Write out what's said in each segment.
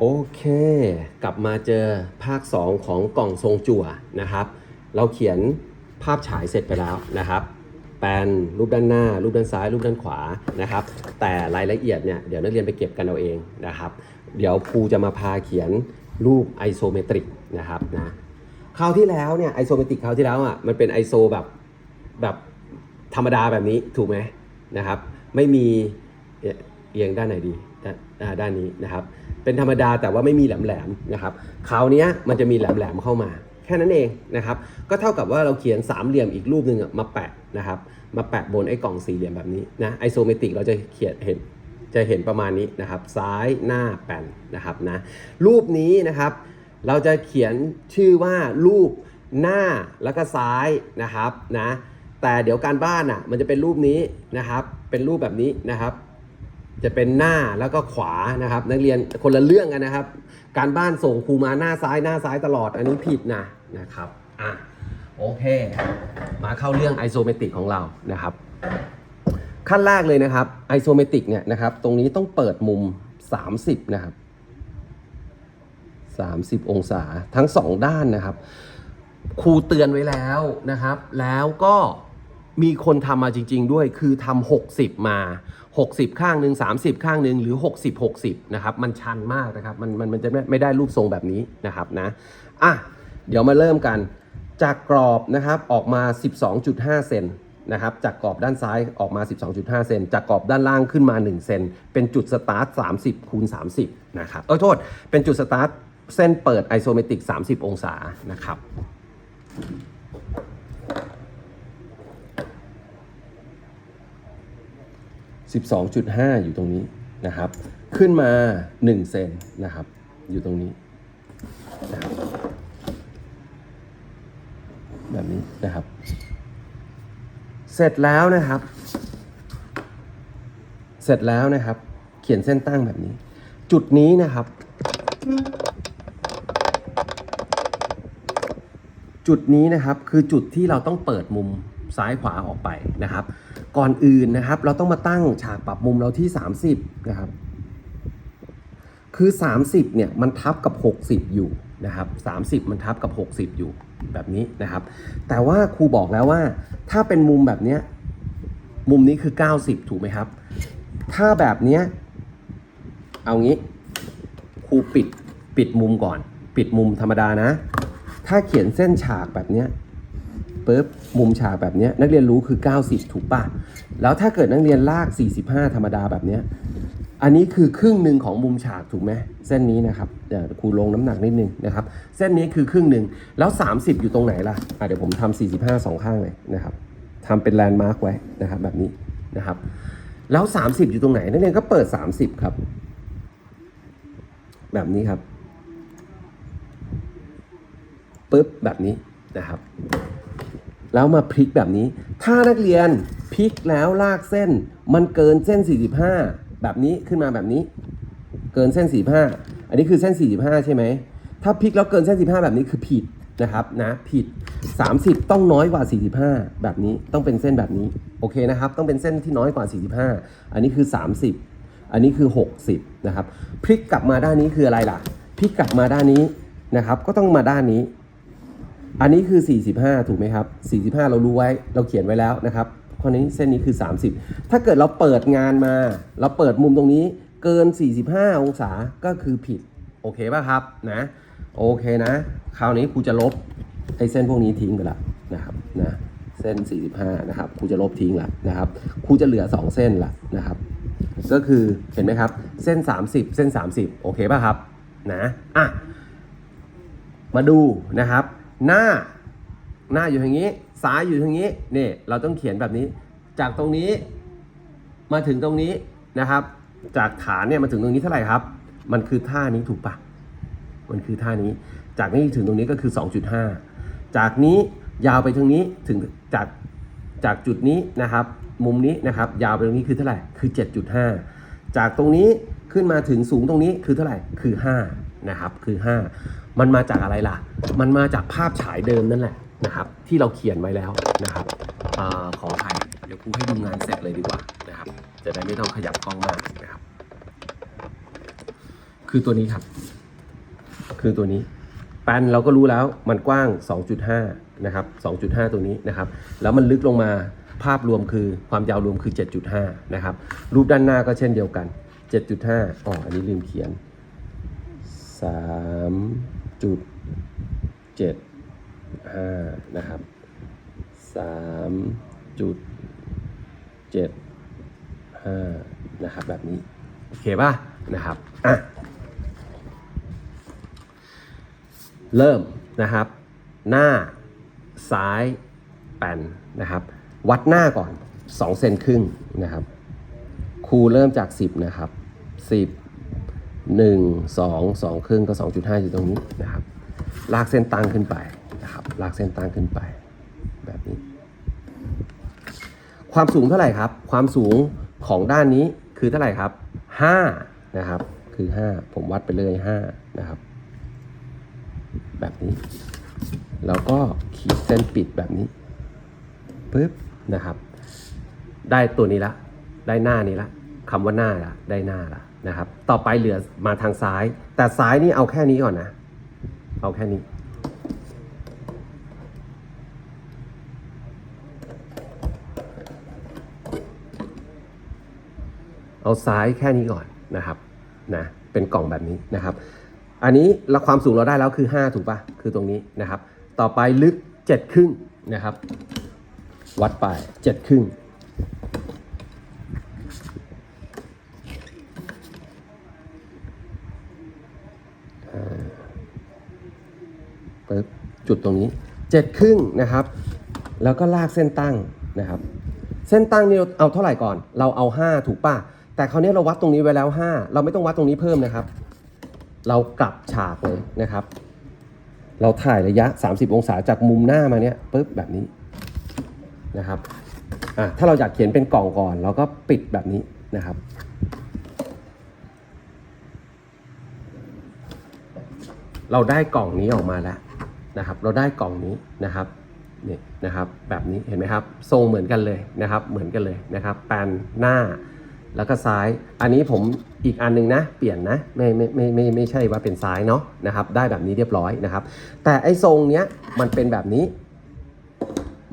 โอเค กลับมาเจอภาค 2 ของกล่องทรงจั่วนะครับ เราเขียนภาพฉายเสร็จไปแล้วนะครับ แปลนรูปด้านหน้า รูปด้านซ้าย รูปด้านขวานะครับ แต่รายละเอียดเนี่ยเดี๋ยวนักเรียนไปเก็บกันเอาเองนะครับ เดี๋ยวครูจะมาพาเขียนรูปไอโซเมตริกนะครับนะคราวที่แล้วเนี่ยไอโซเมตริกคราวที่แล้วอะมันเป็นไอโซแบบแบบธรรมดาแบบนี้ถูกไหมนะครับ ไม่มี เอียงด้านไหนดีด้านนี้นะครับ เป็นธรรมดาแต่ว่าไม่มีแหลมๆนะครับคราวนี้มันจะมีแหลมๆเข้ามาแค่นั้นเองนะครับ ก็เท่ากับว่าเราเขียนสามเหลี่ยมอีกรูปหนึ่งมาแปะนะครับ มาแปะบนไอ้กล่องสี่เหลี่ยมแบบนี้นะ ไอโซเมตริกเราจะเขียนเห็นจะเห็นประมาณนี้นะครับ ซ้ายหน้าแปนนะครับนะ รูปนี้นะครับ เราจะเขียนชื่อว่ารูปหน้าแล้วก็ซ้ายนะครับนะ แต่เดี๋ยวการบ้านอะมันจะเป็นรูปนี้นะครับ เป็นรูปแบบนี้นะครับ จะเป็นหน้าแล้วก็ขวานะครับ นักเรียนคนละเรื่องกันนะครับ การบ้านส่งครูมาหน้าซ้ายหน้าซ้ายตลอดอันนี้ผิดนะนะครับอะโอเค มาเข้าเรื่องไอโซเมตริกของเรานะครับ ขั้นแรกเลยนะครับไอโซเมตริกเนี่ยนะครับ ตรงนี้ต้องเปิดมุม 30 นะครับ 30 องศาทั้งสองด้านนะครับครูเตือนไว้แล้วนะครับ แล้วก็ มีคนทำมาจริง ๆ ด้วยคือทำ60 มา 60 ข้างหนึ่ง30 ข้างหนึ่งหรือ 60 60นะครับมันชันมากนะครับมันมันมันจะไม่ไม่ได้รูปทรงแบบนี้นะครับนะอะเดี๋ยวมาเริ่มกันจากกรอบนะครับออกมา 12.5 เซนนะครับจากกรอบด้านซ้ายออกมา 12.5 เซนจากกรอบด้านล่างขึ้นมา 1 เซนเป็นจุดสตาร์ท 30คูณ30 นะครับเออโทษ เป็นจุดสตาร์ท เส้นเปิดไอโซเมตริก 30 องศานะครับ 12.5 อยู่ตรงนี้นะครับ ขึ้นมา 1 เซนนะครับ อยู่ตรงนี้นะครับแบบนี้นะครับ เสร็จแล้วนะครับ เสร็จแล้วนะครับ เขียนเส้นตั้งแบบนี้ จุดนี้นะครับ จุดนี้นะครับคือจุดที่เราต้องเปิดมุมซ้ายขวาออกไปนะครับ ก่อนอื่นนะครับ เราต้องมาตั้งฉากปรับมุมเราที่ 30 นะครับ คือ 30 เนี่ยมันทับกับ 60 อยู่นะครับ30 มันทับกับ 60 อยู่แบบนี้นะครับ แต่ว่าครูบอกแล้วว่า ถ้าเป็นมุมแบบเนี้ยมุมนี้คือ 90 ถูกไหมครับ ถ้าแบบเนี้ยเอางี้ครูปิดปิดมุมก่อน ปิดมุมธรรมดานะ ถ้าเขียนเส้นฉากแบบเนี้ย ปุ๊บมุมฉากแบบนี้นักเรียนรู้คือ 90 ถูกป่ะ แล้วถ้าเกิดนักเรียนลาก 45 ธรรมดาแบบนี้อันนี้คือครึ่งหนึ่งของมุมฉากถูกไหมเส้นนี้นะครับเดี๋ยวครูลงน้ำหนักนิดนึงนะครับ เส้นนี้คือครึ่งหนึ่งแล้ว 30 อยู่ตรงไหนล่ะะเดี๋ยวผมทำ45สองข้างเลยนะครับทำเป็นแลนด์มาร์กไว้นะครับแบบนี้นะครับแล้ว 30 อยู่ตรงไหนนักเรียนก็เปิด 30 ครับ แบบนี้ครับปุ๊บแบบนี้นะครับ แล้วมาพลิกแบบนี้ ถ้านักเรียนพลิกแล้วลากเส้น มันเกินเส้น 45 แบบนี้ขึ้นมาแบบนี้ เกินเส้น 45 อันนี้คือเส้น 45 ใช่ไหม ถ้าพลิกแล้วเกินเส้น 15 แบบนี้คือผิดนะครับนะผิด 30 ต้องน้อยกว่า 45 แบบนี้ต้องเป็นเส้นแบบนี้โอเคนะครับ ต้องเป็นเส้นที่น้อยกว่า 45 อันนี้คือ 30 อันนี้คือ 60นะครับพลิกกลับมาด้านนี้คืออะไรล่ะพลิกกลับมาด้านนี้นะครับ ก็ต้องมาด้านนี้ อันนี้คือ 45 ถูกไหมครับ 45 เรารู้ไว้ เราเขียนไว้แล้วนะครับข้อนี้เส้นนี้คือ 30 ถ้าเกิดเราเปิดงานมา เราเปิดมุมตรงนี้เกิน 45 องศาก็คือผิด โอเคป่ะครับนะ โอเคนะ คราวนี้ครูจะลบไอ้เส้นพวกนี้ทิ้งไปละนะครับนะเส้น 45 นะครับครูจะลบทิ้งละนะครับครูจะเหลือ 2 เส้นละนะครับ ก็คือเห็นไหมครับ เส้น 30 เส้น 30 โอเคป่ะครับนะอะมาดูนะครับ หน้า หน้าอยู่ทางนี้ ซ้ายอยู่ทางนี้นี่เราต้องเขียนแบบนี้ จากตรงนี้ มาถึงตรงนี้นะครับ จากฐานเนี่ยมาถึงตรงนี้เท่าไหร่ครับ มันคือท่านี้ถูกปะมันคือท่านี้ จากนี้ถึงตรงนี้ก็คือ 2.5 จากนี้ยาวไปทางนี้ถึงจากจากจุดนี้นะครับ มุมนี้นะครับ ยาวไปตรงนี้คือเท่าไหร่คือ 7.5 จากตรงนี้ขึ้นมาถึงสูงตรงนี้คือเท่าไหร่คือ5นะครับคือ 5 มันมาจากอะไรล่ะ มันมาจากภาพฉายเดิมนั่นแหละนะครับที่เราเขียนไว้แล้วนะครับอขออภัยเดี๋ยวครูให้ดูงานเสร็จเลยดีกว่านะครับจะได้ไม่ต้องขยับกล้องมากนะครับ คือตัวนี้ครับ คือตัวนี้แปนเราก็รู้แล้วมันกว้าง 2.5 นะครับ 2.5 ตัวนี้นะครับ แล้วมันลึกลงมาภาพรวมคือความยาวรวมคือ 7.5 นะครับ รูปด้านหน้าก็เช่นเดียวกัน 7.5อ๋ออันนี้ลืมเขียน 3.75นะครับ3.75นะครับแบบนี้ โอเคป่ะนะครับอะเริ่มนะครับ หน้าซ้ายแปนนะครับ วัดหน้าก่อน 2 เซนครึ่งนะครับครูเริ่มจาก 10 นะครับ 10 1 2 2ครึ่งก็ 2.5 อยู่ตรงนี้นะครับ ลากเส้นตั้งขึ้นไปนะครับ ลากเส้นตั้งขึ้นไป แบบนี้ ความสูงเท่าไหร่ครับ ความสูงของด้านนี้คือเท่าไหร่ครับ5นะครับ คือ 5 ผมวัดไปเลย5นะครับ แบบนี้ แล้วก็ขีดเส้นปิดแบบนี้ปึ๊บนะครับ ได้ตัวนี้ละ ได้หน้านี้ละคำว่าหน้าละ ได้หน้าละ นะครับ ต่อไปเหลือมาทางซ้าย แต่ซ้ายนี่เอาแค่นี้ก่อนนะ เอาแค่นี้ เอาซ้ายแค่นี้ก่อนนะครับนะเป็นกล่องแบบนี้นะครับ อันนี้เราความสูงเราได้แล้วคือ 5 ถูกปะคือตรงนี้นะครับ ต่อไปลึก7ครึ่งนะครับ วัดไป7ครึ่ง ปึ๊บจุด ตรงนี้เจ็ดครึ่งนะครับ แล้วก็ลากเส้นตั้งนะครับ เส้นตั้งนี่เอาเท่าไหร่ก่อน เราเอา 5 ถูกป่ะ แต่คราวนี้เราวัดตรงนี้ไว้แล้ว 5 เราไม่ต้องวัดตรงนี้เพิ่มนะครับ เรากลับฉากเลยนะครับ เราถ่ายระยะ 30 องศาจากมุมหน้ามาเนี้ยปึ๊บแบบนี้นะครับอะถ้าเราอยากเขียนเป็นกล่องก่อน เราก็ปิดแบบนี้นะครับเราได้กล่องนี้ออกมาแล้ว นะครับเราได้กล่องนี้นะครับนี่นะครับแบบนี้เห็นไหมครับทรงเหมือนกันเลยนะครับเหมือนกันเลยนะครับแปนหน้าแล้วก็ซ้าย อันนี้ผมอีกอันหนึงนะ เปลี่ยนนะไม่ไม่ไม่ไม่ไม่ใช่ว่าเป็นซ้ายเนาะนะครับได้แบบนี้เรียบร้อยนะครับ แต่ไอ้ทรงเนี้ยมันเป็นแบบนี้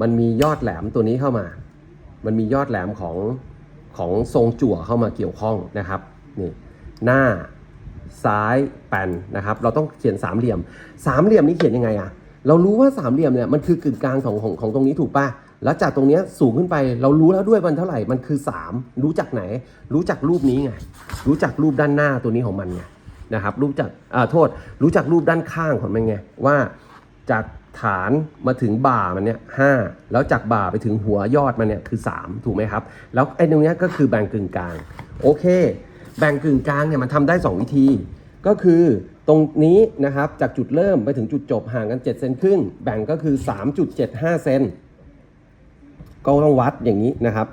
มันมียอดแหลมตัวนี้เข้ามา มันมียอดแหลมของของทรงจั่วเข้ามาเกี่ยวข้องนะครับนี่หน้า ซ้ายแปนนะครับ เราต้องเขียนสามเหลี่ยม สามเหลี่ยมนี้เขียนยังไงอะเรารู้ว่าสามเหลี่ยมเนี่ยมันคือกึ่งกลางของของของตรงนี้ถูกป่ะ แล้วจากตรงนี้สูงขึ้นไปเรารู้แล้วด้วยมันเท่าไหร่ มันคือ 3 รู้จักไหน รู้จักรูปนี้ไง รู้จักรูปด้านหน้าตัวนี้ของมันไงนะครับรู้จักอ่าโทษ รู้จักรูปด้านข้างของมันไงว่าจากฐานมาถึงบ่ามันเนี่ยห้าแล้วจากบ่าไปถึงหัวยอดมันเนี่ยคือ 3 ถูกไหมครับ แล้วไอ้ตรงนี้ก็คือแบ่งกึ่งกลาง โอเค แบ่งกึ่งกลางเนี่ยมันทำได้ 2 วิธี ก็คือตรงนี้นะครับจากจุดเริ่มไปถึงจุดจบห่างกัน 7 เซนครึ่ง แบ่งก็คือ 3.75 เซนก็ต้องวัดอย่างนี้นะครับ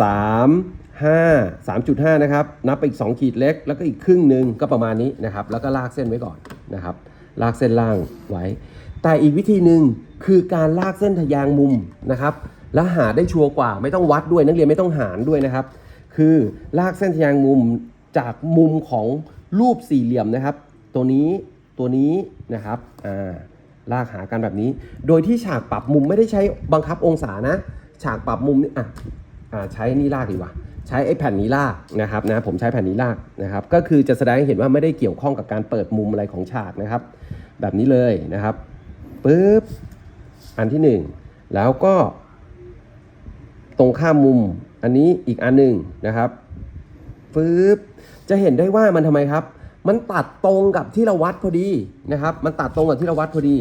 3 5 3.5 นะครับ นับไปอีก 2 ขีดเล็ก แล้วก็อีกครึ่งหนึ่งก็ประมาณนี้นะครับ แล้วก็ลากเส้นไว้ก่อนนะครับ ลากเส้นล่างไว้ แต่อีกวิธีหนึ่งคือการลากเส้นทะแยางมุมนะครับ แล้วหาได้ชัวร์กว่าไม่ต้องวัดด้วยนักเรียนไม่ต้องหารด้วยนะครับ คือลากเส้นทะยางมุมจากมุมของรูปสี่เหลี่ยมนะครับ ตัวนี้ตัวนี้นะครับอ่าลากหากันแบบนี้ โดยที่ฉากปรับมุมไม่ได้ใช้บังคับองศานะ ฉากปรับมุมนี่อะอ่าใช้นี่ลากดีกว่า ใช้ไอ้แผ่นนี้ลากนะครับนะผมใช้แผ่นนี้ลากนะครับ ก็คือจะแสดงให้เห็นว่าไม่ได้เกี่ยวข้องกับการเปิดมุมอะไรของฉากนะครับ แบบนี้เลยนะครับปึ๊บอันที่หนึ่งแล้วก็ตรงข้ามมุม อันนี้อีกอันหนึ่งนะครับฟืบจะเห็นได้ว่ามันทำไมครับ มันตัดตรงกับที่เราวัดพอดีนะครับ มันตัดตรงกับที่เราวัดพอดี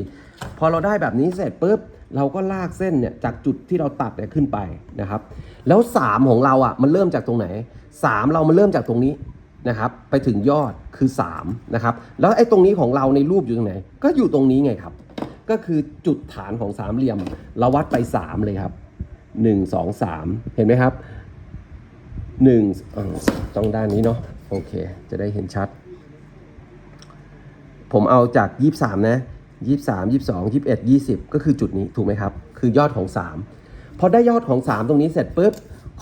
พอเราได้แบบนี้เสร็จปุ๊บเราก็ลากเส้นเนี่ยจากจุดที่เราตัดเนี่ยขึ้นไปนะครับ แล้ว 3 ของเราอะมันเริ่มจากตรงไหน 3 เรามันเริ่มจากตรงนี้นะครับไปถึงยอดคือ3นะครับแล้วไอ้ตรงนี้ของเราในรูปอยู่ตรงไหน ก็อยู่ตรงนี้ไงครับ ก็คือจุดฐานของสามเหลี่ยมเราวัดไป 3 เลยครับ หนึ่งสองสามเห็นไหมครับหนึ่งต้องด้านนี้เนาะโอเค จะได้เห็นชัด ผมเอาจากยี่สามนะยี่สามยี่สองยี่เอ็ดยี่สิบก็คือจุดนี้ถูกไหมครับ คือยอดของสามพอได้ยอดของสามตรงนี้เสร็จปุ๊บ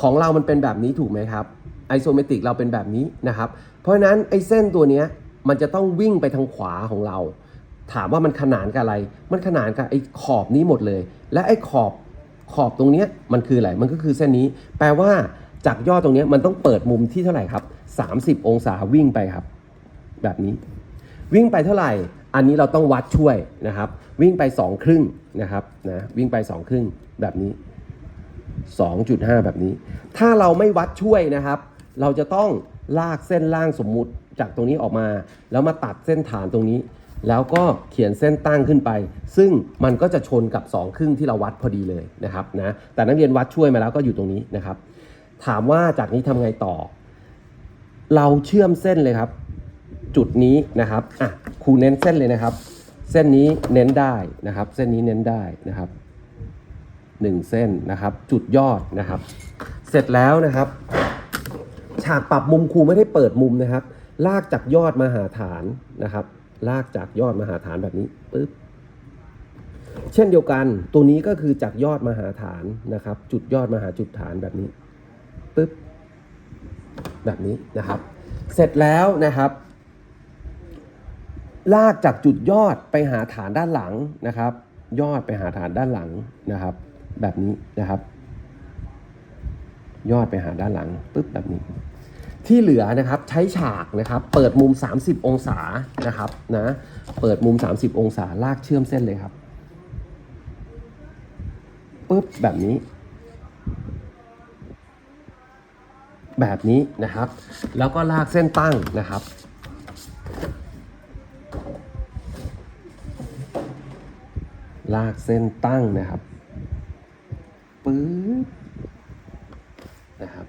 ของเรามันเป็นแบบนี้ถูกไหมครับไอโซเมตริกเราเป็นแบบนี้นะครับ เพราะฉะนั้นไอเส้นตัวนี้มันจะต้องวิ่งไปทางขวาของเรา ถามว่ามันขนานกับอะไร มันขนานกับไอขอบนี้หมดเลย และไอขอบ ขอบตรงนี้มันคืออะไรมันก็คือเส้นนี้ แปลว่าจากยอดตรงนี้มันต้องเปิดมุมที่เท่าไหร่ครับ 30 องศาวิ่งไปครับ แบบนี้ วิ่งไปเท่าไหร่ อันนี้เราต้องวัดช่วยนะครับ วิ่งไปสองครึ่งนะครับนะวิ่งไปสองครึ่งแบบนี้ 2.5 แบบนี้ ถ้าเราไม่วัดช่วยนะครับ เราจะต้องลากเส้นล่างสมมุติจากตรงนี้ออกมา แล้วมาตัดเส้นฐานตรงนี้ แล้วก็เขียนเส้นตั้งขึ้นไป ซึ่งมันก็จะชนกับ 2 ครึ่งที่เราวัดพอดีเลยนะครับนะแต่นักเรียนวัดช่วยมาแล้วก็อยู่ตรงนี้นะครับ ถามว่าจากนี้ทำไงต่อ เราเชื่อมเส้นเลยครับ จุดนี้นะครับอะครูเน้นเส้นเลยนะครับ เส้นนี้เน้นได้นะครับ เส้นนี้เน้นได้นะครับหนึ่งเส้นนะครับ จุดยอดนะครับ เสร็จแล้วนะครับ ฉากปรับมุมครูไม่ได้เปิดมุมนะครับ ลากจากยอดมาหาฐานนะครับ ลากจากยอดมาหาฐานแบบนี้ปึ๊บเช่นเดียวกันตัวนี้ก็คือจากยอดมาหาฐานนะครับ จุดยอดมาหาจุดฐานแบบนี้ปึ๊บแบบนี้นะครับ เสร็จแล้วนะครับ ลากจากจุดยอดไปหาฐานด้านหลังนะครับ ยอดไปหาฐานด้านหลังนะครับ แบบนี้นะครับ ยอดไปหาด้านหลังปึ๊บแบบนี้ ที่เหลือนะครับใช้ฉากนะครับเปิดมุม 30 องศานะครับนะเปิดมุม 30 องศาลากเชื่อมเส้นเลยครับปึ๊บแบบนี้ แบบนี้นะครับ แล้วก็ลากเส้นตั้งนะครับลากเส้นตั้งนะครับปึ๊บนะครับ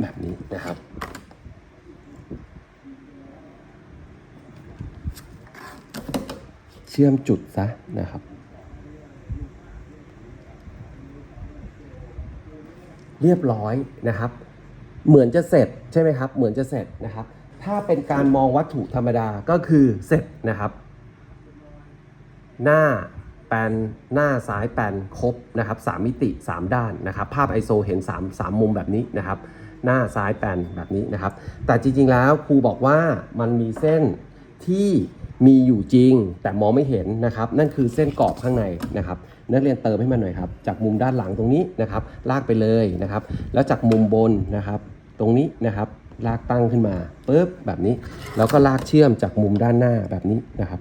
แบบนี้นะครับ เชื่อมจุดซะนะครับ เรียบร้อยนะครับ เหมือนจะเสร็จใช่ไหมครับ เหมือนจะเสร็จนะครับ ถ้าเป็นการมองวัตถุธรรมดาก็คือเสร็จนะครับ หน้าแปนหน้าซ้ายแปนครบนะครับสามมิติ 3 ด้านนะครับ ภาพ ISO เห็น3 3มุมแบบนี้นะครับ หน้าซ้ายแปนแบบนี้นะครับ แต่จริงๆแล้วครูบอกว่ามันมีเส้นที่ มีอยู่จริงแต่มองไม่เห็นนะครับ นั่นคือเส้นกรอบข้างในนะครับ นักเรียนเติมให้มันหน่อยครับ จากมุมด้านหลังตรงนี้นะครับ ลากไปเลยนะครับ แล้วจากมุมบนนะครับ ตรงนี้นะครับ ลากตั้งขึ้นมาปุ๊บแบบนี้ แล้วก็ลากเชื่อมจากมุมด้านหน้าแบบนี้นะครับ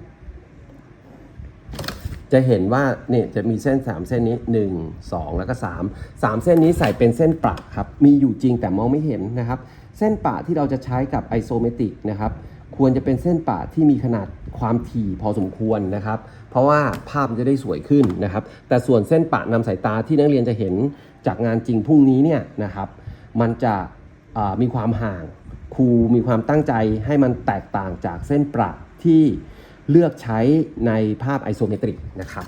จะเห็นว่าเนี่ยจะมีเส้น 3 เส้นนี้ 1 2 แล้วก็ 3 3 เส้นนี้ใส่เป็นเส้นประครับ มีอยู่จริงแต่มองไม่เห็นนะครับ เส้นประที่เราจะใช้กับไอโซเมตริกนะครับ ควรจะเป็นเส้นปะที่มีขนาดความถี่พอสมควรนะครับ เพราะว่าภาพจะได้สวยขึ้นนะครับ แต่ส่วนเส้นปะนำสายตาที่นักเรียนจะเห็นจากงานจริงพรุ่งนี้เนี่ยนะครับ มันจะมีความห่างครูมีความตั้งใจให้มันแตกต่างจากเส้นประที่เลือกใช้ในภาพไอโซเมตริกนะครับ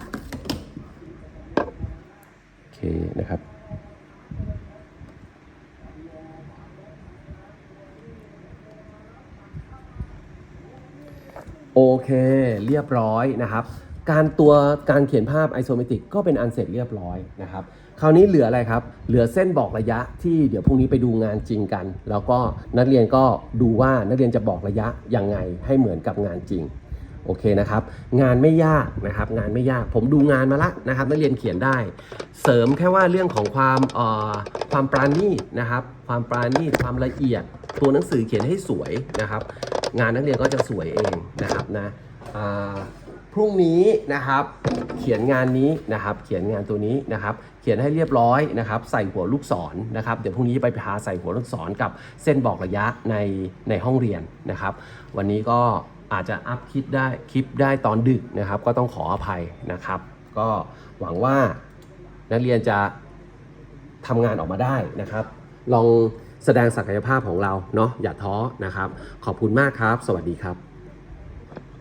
โอเคนะครับ โอเค เรียบร้อยนะครับ การตัวการเขียนภาพไอโซเมตริกก็เป็นอันเสร็จเรียบร้อยนะครับ คราวนี้เหลืออะไรครับ เหลือเส้นบอกระยะที่เดี๋ยวพรุ่งนี้ไปดูงานจริงกัน แล้วก็นักเรียนก็ดูว่านักเรียนจะบอกระยะยังไงให้เหมือนกับงานจริงโอเคนะครับ งานไม่ยากนะครับ งานไม่ยากผมดูงานมาละนะครับนักเรียนเขียนได้ เสริมแค่ว่าเรื่องของความเอ่อความปราณีตนะครับ ความปราณีตความละเอียด ตัวหนังสือเขียนให้สวยนะครับ งานนักเรียนก็จะสวยเองนะครับนะพรุ่งนี้นะครับ เขียนงานนี้นะครับ เขียนงานตัวนี้นะครับ เขียนให้เรียบร้อยนะครับ ใส่หัวลูกศรนะครับ เดี๋ยวพรุ่งนี้ไปพาใส่หัวลูกศรกับเส้นบอกระยะในในห้องเรียนนะครับ วันนี้ก็อาจจะอัพคลิปได้คลิปได้ตอนดึกนะครับ ก็ต้องขออภัยนะครับ ก็หวังว่านักเรียนจะทำงานออกมาได้นะครับ ลอง แสดงศักยภาพของเราเนาะอย่าท้อนะครับ ขอบคุณมากครับ สวัสดีครับ